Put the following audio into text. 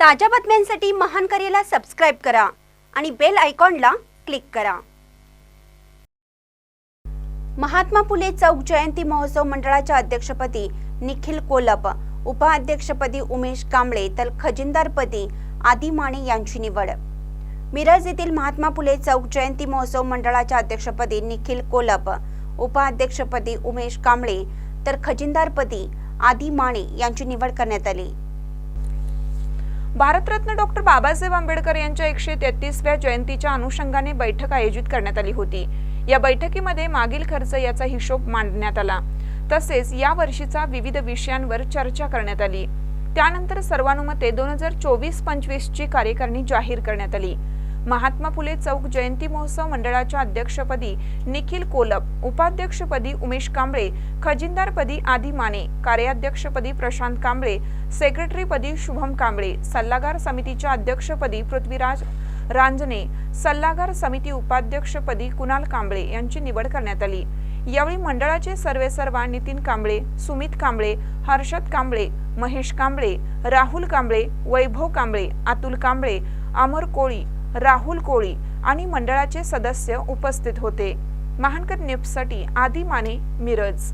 ताज्या बातम्यांसाठी महान करेला सबस्क्राईब करा आणि बेल आयकॉनला क्लिक करा. महात्मा फुले चौक जयंती महोत्सव मंडळाच्या अध्यक्षपदी निखिल कोलप उपाध्यक्षपदी उमेश कांबळे तर खजिनदारपदी आदी माने यांची निवड. मिरज येथील महात्मा फुले चौक जयंती महोत्सव मंडळाच्या अध्यक्षपदी निखिल कोलप उपाध्यक्षपदी उमेश कांबळे तर खजिनदारपदी आदी माने यांची निवड करण्यात आली. भारतरत्न डॉक्टर बाबासाहेब आंबेडकर यांच्या एकशे तेहतीसव्या जयंतीच्या अनुषंगाने बैठक आयोजित करण्यात आली होती. या बैठकीमध्ये मागील खर्च याचा हिशोब मांडण्यात आला. तसेच या वर्षीचा विविध विषयांवर चर्चा करण्यात आली. त्यानंतर सर्वानुमते दोन हजार चोवीस पंचवीसची कार्यकारिणी जाहीर करण्यात आली. महात्मा फुले चौक जयंती महोत्सव मंडळाच्या अध्यक्षपदी निखिल कोलप उपाध्यक्षपदी उमेश कांबळे खजिनदारपदी आदी माने कार्याध्यक्षपदी प्रशांत कांबळे सेक्रेटरीपदी शुभम कांबळे सल्लागार समितीच्या अध्यक्षपदी पृथ्वीराज रांजणे सल्लागार समिती उपाध्यक्षपदी कुणाल कांबळे यांची निवड करण्यात आली. यावेळी मंडळाचे सर्वेसर्वा नितीन कांबळे सुमित कांबळे हर्षद कांबळे महेश कांबळे राहुल कांबळे वैभव कांबळे अतुल कांबळे अमर कोळी राहुल कोळी आणि मंडळाचे सदस्य उपस्थित होते. महानकर नेपसाठी आदी माने मिरज.